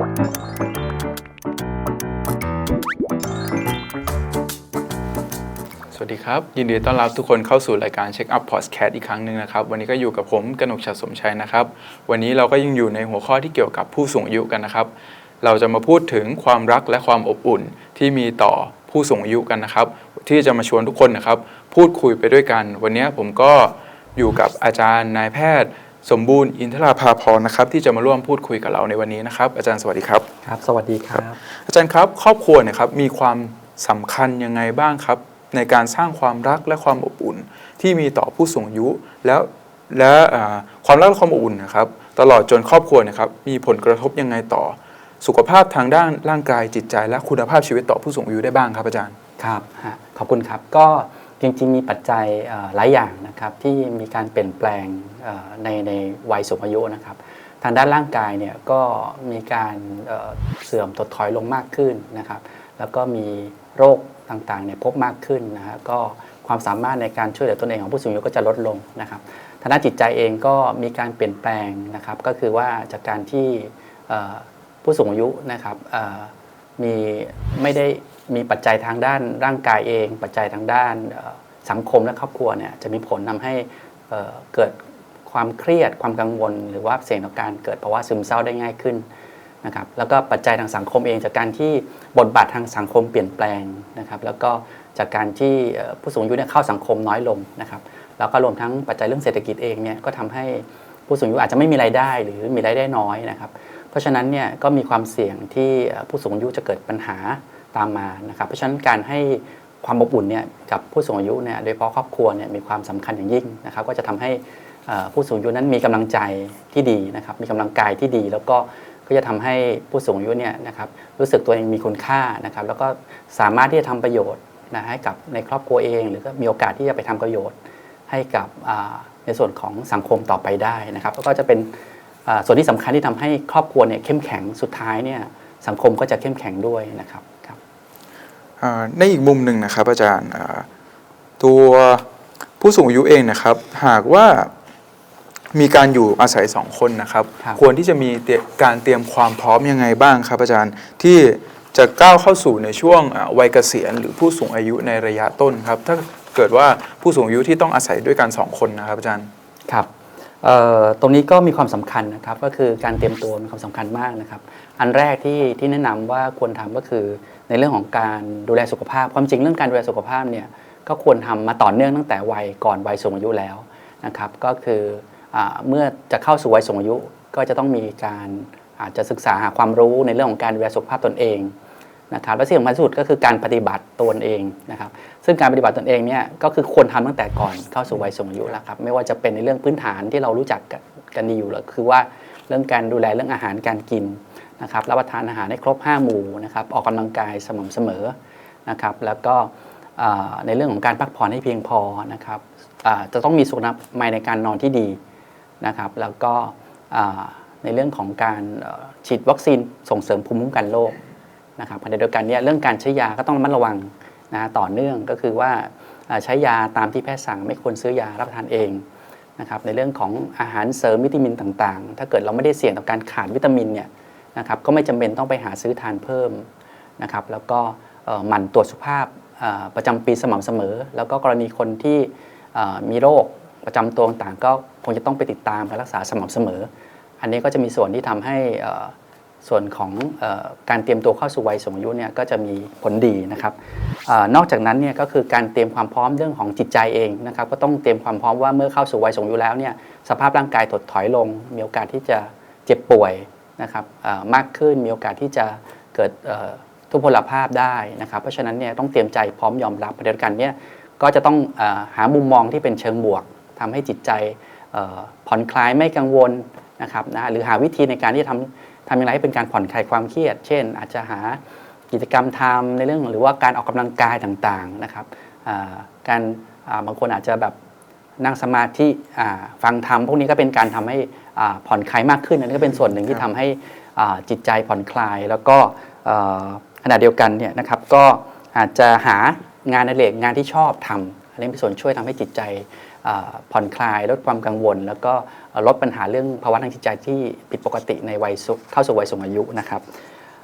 สวัสดีครับ ยินดีต้อนรับทุกคนเข้าสู่รายการเช็คอัพพอดแคสต์อีกครั้งหนึ่งนะครับ วันนี้ก็อยู่กับผมกนกชัดสมชัยนะครับ วันนี้เราก็ยังอยู่ในหัวข้อที่เกี่ยวกับผู้สูงอายุกันนะครับ เราจะมาพูดถึงความรักและความอบอุ่นที่มีต่อผู้สูงอายุกันนะครับ ที่จะมาชวนทุกคนนะครับ พูดคุยไปด้วยกัน วันนี้ผมก็อยู่กับอาจารย์นายแพทย์ สมบูรณ์อินทราภาพรนะครับที่จะมาร่วมพูดคุยกับเราในวันนี้นะครับ อาจารย์สวัสดีครับ ครับ สวัสดีครับ อาจารย์ครับครอบครัวเนี่ยครับมีความสำคัญยังไงบ้างครับ ในการสร้างความรักและความอบอุ่น ที่มีต่อผู้สูงอายุแล้วและอ่าความรักและความอบอุ่นนะครับ ตลอดจนครอบครัวเนะครับมีผลกระทบยังไงต่อ สุขภาพทางด้านร่างกายจิตใจ และคุณภาพชีวิตต่อผู้สูงอายุได้บ้างครับอาจารย์ครับฮะขอบคุณครับก็ จริงๆ มีปัจจัยหลายอย่างนะครับที่มีการเปลี่ยนแปลงในในวัยสูงอายุนะครับ ทางด้านร่างกายเนี่ยก็มีการเเสื่อมถดถอยลงมากขึ้นนะครับ แล้วก็มีโรคต่างๆเนี่ยพบมากขึ้นนะฮะก็ความสามารถในการช่วยเหลือตนเองของผู้สูงอายุก็จะลดลงนะครับทางด้านจิตใจเองก็มีการเปลี่ยนแปลงนะครับ ก็คือว่าจากการที่ผู้สูงอายุนะครับมีไม่ได้ มีปัจจัยทางด้านร่างกายเอง ปัจจัยทางด้านสังคมและครอบครัวเนี่ยจะมีผลทำให้เกิดความเครียดความกังวล หรือว่าเสี่ยงต่อการเกิดภาวะซึมเศร้าได้ง่ายขึ้นนะครับแล้วก็ปัจจัยทางสังคมเองจากการที่บทบาททางสังคมเปลี่ยนแปลงนะครับแล้วก็จากการที่ผู้สูงอายุเนี่ยเข้าสังคมน้อยลงนะครับแล้วก็รวมทั้งปัจจัยเรื่องเศรษฐกิจเองเนี่ยก็ทำให้ผู้สูงอายุอาจจะไม่มีรายได้หรือมีรายได้น้อยนะครับเพราะฉะนั้นเนี่ยก็มีความเสี่ยงที่ผู้สูงอายุจะเกิดปัญหา ตามมานะครับ เพราะฉะนั้นการให้ความอบอุ่นเนี่ยกับผู้สูงอายุเนี่ยโดยเฉพาะครอบครัวเนี่ยมีความสำคัญอย่างยิ่งนะครับ ก็จะทำให้ผู้สูงอายุนั้นมีกำลังใจที่ดีนะครับ มีกำลังกายที่ดี แล้วก็ก็จะทำให้ผู้สูงอายุเนี่ยนะครับรู้สึกตัวเองมีคุณค่านะครับ แล้วก็สามารถที่จะทำประโยชน์นะให้กับในครอบครัวเอง หรือก็มีโอกาสที่จะไปทำประโยชน์ให้กับในส่วนของสังคมต่อไปได้นะครับแล้วก็จะเป็นส่วนที่สำคัญที่ทำให้ครอบครัวเนี่ยเข้มแข็งสุดท้ายเนี่ย สังคมก็จะเข้มแข็งด้วยนะครับครับอ่าในอีกมุมหนึ่งนะครับ อาจารย์อ่าตัวผู้สูงอายุเองนะครับ หากว่ามีการอยู่อาศัยสองคนนะครับครับควรที่จะมีเตรียการเตรียมความพร้อมยังไงบ้างครับ อาจารย์ที่จะก้าวเข้าสู่ในช่วงอ่าวัยเกษียณหรือผู้สูงอายุในระยะต้นครับ ถ้าเกิดว่าผู้สูงอายุที่ต้องอาศัยด้วยกันสองคนนะครับ อาจารย์ครับเอ่อ ตรงนี้ก็มีความสำคัญนะครับก็คือการเตรียมตัวมีความสำคัญมากนะครับอันแรกที่ที่แนะนำว่าควรทำก็คือในเรื่องของการดูแลสุขภาพ ความจริงเรื่องการดูแลสุขภาพเนี่ยก็ควรทำมาต่อเนื่องตั้งแต่วัยก่อนวัยสูงอายุแล้วนะครับก็คืออเมื่อจะเข้าสู่วัยสูงอายุ ก็จะต้องมีการอาจจะศึกษาหาความรู้ในเรื่องของการดูแลสุขภาพตนเอง นะครับและสิ่งสำคัญที่สุดก็คือการปฏิบัติตนเองนะครับซึ่งการปฏิบัติตนเองเนี่ยก็คือควรทำตั้งแต่ก่อนเข้าสู่วัยสูงอายุแล้วครับไม่ว่าจะเป็นในเรื่องพื้นฐานที่เรารู้จักกันดีอยู่แล้วคือว่าเรื่องการดูแลเรื่องอาหารการกินนะครับรับประทานอาหารให้ครบ 5 หมู่นะครับออกกำลังกายสม่ำเสมอนะครับแล้วก็ในเรื่องของการพักผ่อนให้เพียงพอนะครับจะต้องมีสุขอนามัยในการนอนที่ดีนะครับแล้วก็ในเรื่องของการฉีดวัคซีนส่งเสริมภูมิคุ้มกันโรค นะครับขณะเดียวกันเนี่ยเรื่องการใช้ยาก็ต้องระมัดระวังนะต่อเนื่องก็คือว่าใช้ยาตามที่แพทย์สั่งไม่ควรซื้อยารับประทานเองนะครับในเรื่องของอาหารเสริมวิตามินต่างๆ ถ้าเกิดเราไม่ได้เสี่ยงต่อการขาดวิตามินเนี่ยนะครับก็ไม่จำเป็นต้องไปหาซื้อทานเพิ่มนะครับแล้วก็หมั่นตรวจสุขภาพประจำปีสม่ำเสมอ แล้วก็กรณีคนที่มีโรคประจำตัวต่างๆก็คงจะต้องไปติดตามการรักษาสม่ำเสมอ อันนี้ก็จะมีส่วนที่ทำให้ ส่วนของอการเตรียมตัวเข้าสู่วัยสูงอายุเนี่ยก็จะมีผลดีนะครับอนอกจากนั้นเนี่ยก็คือการเตรียมความพร้อมเรื่องของจิตใจเองนะครับก็ต้องเตรียมความพร้อมว่าเมื่อเข้าสู่วัยสูงอายุแล้วเนี่ยสภาพร่างกายถดถอยลง มีโอกาสที่จะเจ็บป่วยนะครับมากขึ้นมีโอกาสที่จะเกิดทุพพลภาพได้นะครับเพราะฉะนั้นเนี่ยต้องเตรียมใจพร้อมยอมรับประเด็นกันเนี่ยก็จะต้องอหามุมมองที่เป็นเชิงบวกทำให้จิตใจผ่อนคลายไม่กังวลนะครับนะหรือหาวิธีในการที่จะทำ ทำอย่างไรให้เป็นการผ่อนคลายความเครียด เช่น อาจจะหากิจกรรมทำในเรื่องหรือว่าการออกกำลังกายต่างๆนะครับอ่าการอ่าบางคนอาจจะแบบนั่งสมาธิอ่าฟังธรรมพวกนี้ก็เป็นการทำให้อ่าผ่อนคลายมากขึ้นอันนี้ก็เป็นส่วนหนึ่งที่ทำให้อ่าจิตใจผ่อนคลาย แล้วก็เอ่อขณะเดียวกันเนี่ยนะครับก็อาจจะหางานในเรกงานที่ชอบทำอันนี้เป็นส่วนช่วยทำให้จิตใจอ่าผ่อนคลายลดความกังวล แล้วก็เอ่อ ลดปัญหาเรื่องภาวะทางจิตใจที่ผิดปกติในวัยเข้าสู่วัยสูงอายุนะครับ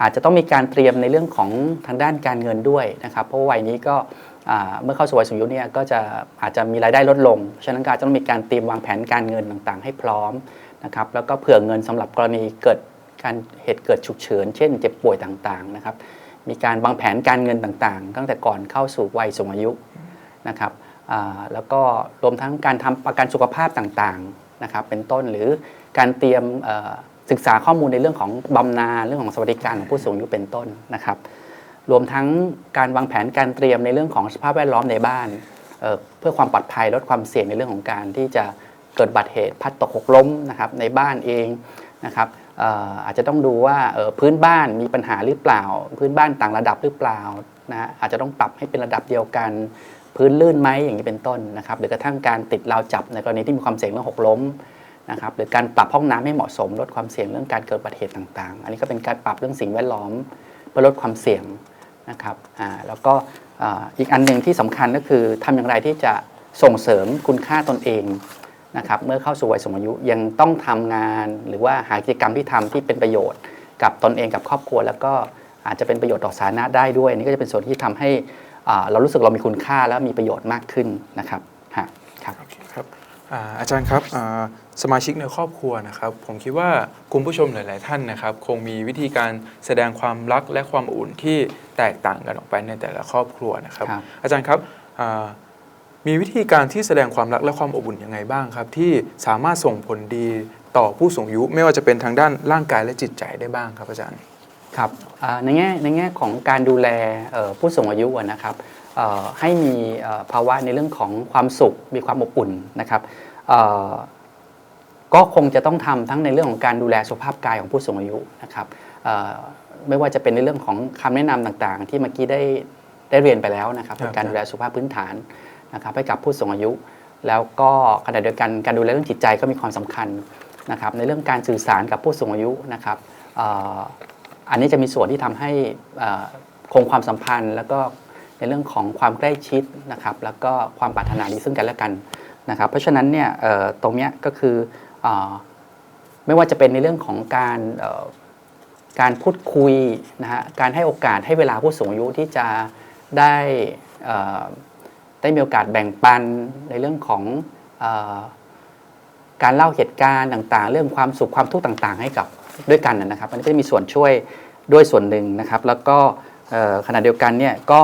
อาจจะต้องมีการเตรียมในเรื่องของทางด้านการเงินด้วยนะครับ เพราะวัยนี้ก็เมื่อเข้าสู่วัยสูงอายุเนี่ยก็จะอาจจะมีรายได้ลดลง ฉะนั้นก็อาจจะต้องมีการเตรียมวางแผนการเงินต่างๆ ให้พร้อมนะครับแล้วก็เผื่อเงินสำหรับกรณีเกิดการเหตุเกิดฉุกเฉินเช่นเจ็บป่วยต่างๆนะครับมีการวางแผนการเงินต่างๆ ตั้งแต่ก่อนเข้าสู่วัยสูงอายุนะครับแล้วก็รวมทั้งการทำประกันสุขภาพต่างๆ นะครับเป็นต้นหรือการเตรียมศึกษาข้อมูลในเรื่องของบำนาญเรื่องของสวัสดิการของผู้สูงอายุเป็นต้นนะครับ รวมทั้งการวางแผนการเตรียมในเรื่องของสภาพแวดล้อมในบ้านเเพื่อความปลอดภัยลดความเสี่ยงในเรื่องของการที่จะเกิดบัติเหตุพัดตกหกล้มนะครับในบ้านเองนะครับอาจจะต้องดูว่าพื้นบ้านมีปัญหาหรือเปล่า พื้นบ้านต่างระดับหรือเปล่านะอาจจะต้องปรับให้เป็นระดับเดียวกัน พื้นลื่นไหมอย่างนี้เป็นต้นนะครับหรือกระทั่งการติดราวจับในกรณีที่มีความเสี่ยงเรื่องหกล้มนะครับหรือการปรับห้องน้ำให้เหมาะสม ลดความเสี่ยงเรื่องการเกิดอุบัติเหตุต่าง ๆ อันนี้ก็เป็นการปรับเรื่องสิ่งแวดล้อมเพื่อลดความเสี่ยงนะครับอ่าแล้วก็อ,อีกอันหนึ่งที่สำคัญก็คือทำอย่างไรที่จะส่งเสริมคุณค่าตนเองนะครับเมื่อเข้าสู่วัยสูงอายุยังต้องทำงานหรือว่าหากิจกรรมที่ทำที่เป็นประโยชน์ กับตนเองกับครอบครัว แล้วก็อาจจะเป็นประโยชน์ต่อสาธารณะได้ด้วยนนี่ก็จะเป็นส่วนที่ทำให้ เรารู้สึกเรามีคุณค่าและมีประโยชน์มากขึ้นนะครับฮะครับโอเคครับอาอาจารย์ครับอ่าสมาชิกในครอบครัวนะครับ ผมคิดว่าคุณผู้ชมหลาย ๆ ท่านนะครับ คงมีวิธีการแสดงความรักและความอบอุ่นที่แตกต่างกันออกไปในแต่ละครอบครัวนะครับครับอาจารย์ครับอ่ามีวิธีการที่แสดงความรักและความอบอุ่นยังไงบ้างครับ ที่สามารถส่งผลดีต่อผู้สูงอายุไม่ว่าจะเป็นทางด้านร่างกายและจิตใจได้บ้างครับอาจารย์ ครับอ่าในแง่ในแง่ของการดูแลเอ่อผู้สูงอายุอะนะครับเอ่อให้มีเอ่อภาวะในเรื่องของความสุขมีความอบอุ่นนะครับเอ่อก็คงจะต้องทำทั้งในเรื่องของการดูแลสุขภาพกายของผู้สูงอายุนะครับเอ่อไม่ว่าจะเป็นในเรื่องของคำแนะนำต่างๆ ที่เมื่อกี้ได้ได้เรียนไปแล้วนะครับครับในการดูแลสุขภาพพื้นฐานนะครับให้กับผู้สูงอายุ แล้วก็ขณะเดียวกันการดูแลเรื่องจิตใจก็มีความสำคัญนะครับในเรื่องการสื่อสารกับผู้สูงอายุนะครับเอันนี้จะมีส่วนที่ทำให้คงความสัมพันธ์ แล้วก็ในเรื่องของความใกล้ชิดนะครับ แล้วก็ความปรารถนาดีซึ่งกันและกันนะครับ เพราะฉะนั้นเนี่ยตรงเนี้ยก็คืออไม่ว่าจะเป็นในเรื่องของการการพูดคุยนะฮะการให้โอกาสให้เวลาผู้สูงอายุที่จะได้ได้มีโอกาสแบ่งปันในเรื่องของอการเล่าเหตุการณ์ต่าง ๆ เรื่องความสุขความทุกข์ต่าง ๆ ให้กับ ด้วยกันนะครับมันก็จะมีส่วนช่วยด้วยส่วนหนึ่งนะครับ แล้วก็ขณะเดียวกันเนี่ยก็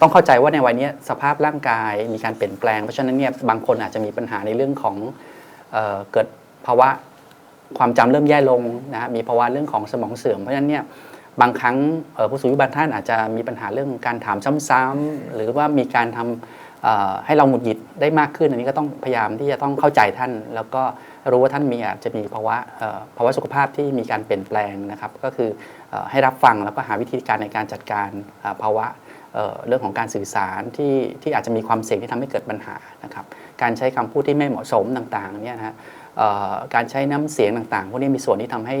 ต้องเข้าใจว่าในวัยนี้สภาพร่างกายมีการเปลี่ยนแปลง เพราะฉะนั้นเนี่ยบางคนอาจจะมีปัญหาในเรื่องของเออเกิดภาวะความจำเริ่มแย่ลงนะฮะมีภาวะเรื่องของสมองเสื่อมเพราะฉะนั้นเนี่ยบางครั้งผู้สูงอายุบางท่านอาจจะมีปัญหาเรื่องการถามซ้ำๆหรือว่ามีการทำเอ่อ ให้เราหงุดหงิดได้มากขึ้น อันนี้ก็ต้องพยายามที่จะต้องเข้าใจท่าน แล้วก็รู้ว่าท่านมีอาจจะมีภาวะภาวะสุขภาพที่มีการเปลี่ยนแปลงนะครับ ก็คืออให้รับฟังแล้วก็หาวิธีการในการจัดการภาวะเเรื่องของการสื่อสารที่ที่อาจจะมีความเสี่ยงที่ทำให้เกิดปัญหานะครับ การใช้คำพูดที่ไม่เหมาะสมต่างๆเนี่ยนะฮะการใช้น้ำเสียงต่างๆพวกนี้มีส่วนที่ทำให้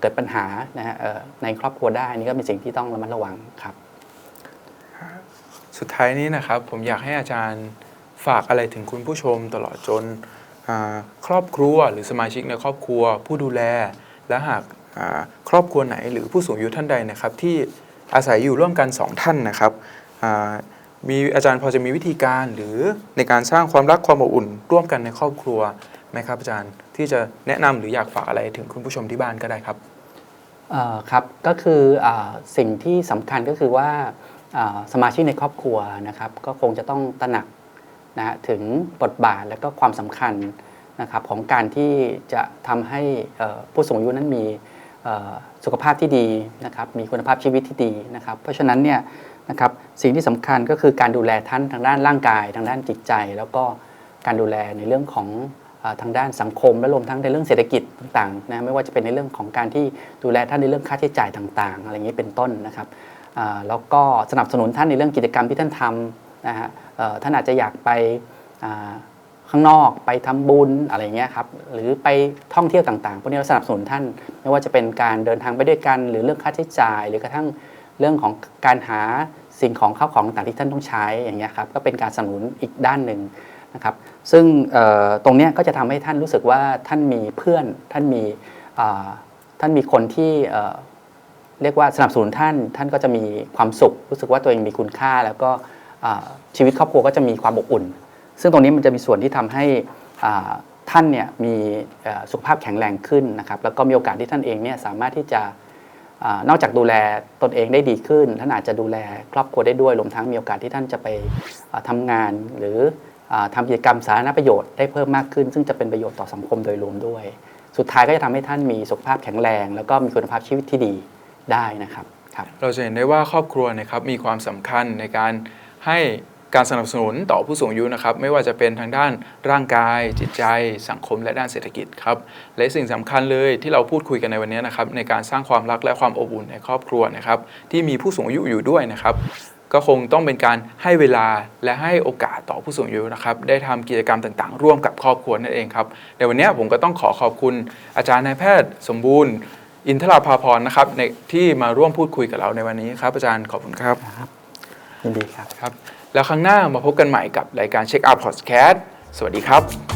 เกิดปัญหานะฮะในครอบครัวได้นี่ก็เป็นสิ่งที่ต้องระมัดระวังครับ สุดท้ายนี้นะครับผมอยากให้อาจารย์ฝากอะไรถึงคุณผู้ชมตลอดจนครอบครัวหรือสมาชิกในครอบครัว ผู้ดูแล และหากครอบครัวไหนหรือผู้สูงอายุท่านใดนะครับ ที่อาศัยอยู่ร่วมกันสองท่านนะครับมีอาจารย์พอจะมีวิธีการหรือในการสร้างความรักความอบอุ่น ร่วมกันในครอบครัวไหมครับอาจารย์ที่จะแนะนำหรืออยากฝากอะไรถึงคุณผู้ชมที่บ้านก็ได้ครับครับก็คืออสิ่งที่สำคัญก็คือว่า สมาชิกในครอบครัวนะครับ ก็คงจะต้องตระหนักนะถึงบทบาทและก็ความสำคัญนะครับของการที่จะทำให้ผู้สูงอายุนั้นมีสุขภาพที่ดีนะครับ มีคุณภาพชีวิตที่ดีนะครับ เพราะฉะนั้นเนี่ยนะครับสิ่งที่สำคัญก็คือการดูแลท่านทางด้านร่างกาย ทางด้านจิตใจ แล้วก็การดูแลในเรื่องของทางด้านสังคมและรวมทั้งในเรื่องเศรษฐกิจต่างๆนะไม่ว่าจะเป็นในเรื่องของการที่ดูแลท่านในเรื่องค่าใช้จ่ายต่าง ๆ อะไรอย่างนี้เป็นต้นนะครับ แล้วก็สนับสนุนท่านในเรื่องกิจกรรมที่ท่านทำนะฮะท่านอาจจะอยากไปข้างนอกไปทำบุญอะไรอย่างเงี้ยครับหรือไปท่องเที่ยวต่างๆพวกนี้เราสนับสนุนท่าน ไม่ว่าจะเป็นการเดินทางไปด้วยกัน หรือเรื่องค่าใช้จ่าย หรือกระทั่งเรื่องของการหาสิ่งของข้าวของต่างๆที่ท่านต้องใช้อย่างเงี้ยครับก็เป็นการสนับสนุนอีกด้านหนึ่งนะครับซึ่งตรงเนี้ยก็จะทำให้ท่านรู้สึกว่าท่านมีเพื่อนท่านมีท่านมีคนที่ เรียกว่าสนับสนุนท่าน ท่านก็จะมีความสุข รู้สึกว่าตัวเองมีคุณค่า แล้วก็ชีวิตครอบครัวก็จะมีความอบอุ่น ซึ่งตรงนี้มันจะมีส่วนที่ทำให้ท่านเนี่ยมีสุขภาพแข็งแรงขึ้นนะครับ แล้วก็มีโอกาสที่ท่านเองเนี่ยสามารถที่จะอนอกจากดูแลตนเองได้ดีขึ้น ท่านอาจจะดูแลครอบครัวได้ด้วยรวมทั้งมีโอกาสที่ท่านจะไปทำางาน หรืออาทำกิจกรรมสาธารณประโยชน์ได้เพิ่มมากขึ้น ซึ่งจะเป็นประโยชน์ต่อสังคมโดยรวมด้วย สุดท้ายก็จะทำให้ท่านมีสุขภาพแข็งแรง แล้วก็มีคุณภาพชีวิตที่ดี ได้นะครับครับ เราจะเห็นได้ว่าครอบครัวนะครับมีความสำคัญในการให้การสนับสนุนต่อผู้สูงอายุนะครับไม่ว่าจะเป็นทางด้านร่างกาย จิตใจ สังคมและด้านเศรษฐกิจครับและสิ่งสำคัญเลยที่เราพูดคุยกันในวันนี้นะครับในการสร้างความรักและความอบอุ่นในครอบครัวนะครับที่มีผู้สูงอายุอยู่ด้วยนะครับก็คงต้องเป็นการให้เวลาและให้โอกาสต่อผู้สูงอายุนะครับ ได้ทำกิจกรรมต่างๆ ร่วมกับครอบครัวนั่นเองครับในวันนี้ผมก็ต้องขอขอบคุณอาจารย์นายแพทย์สมบูรณ์ อินทราภาพรนะครับในที่มาร่วมพูดคุยกับเราในวันนี้ครับอาจารย์ขอบคุณครับยินดีครับ ครับ แล้วครั้งหน้ามาพบกันใหม่กับรายการเช็คอัพพอดแคสต์สวัสดีครับ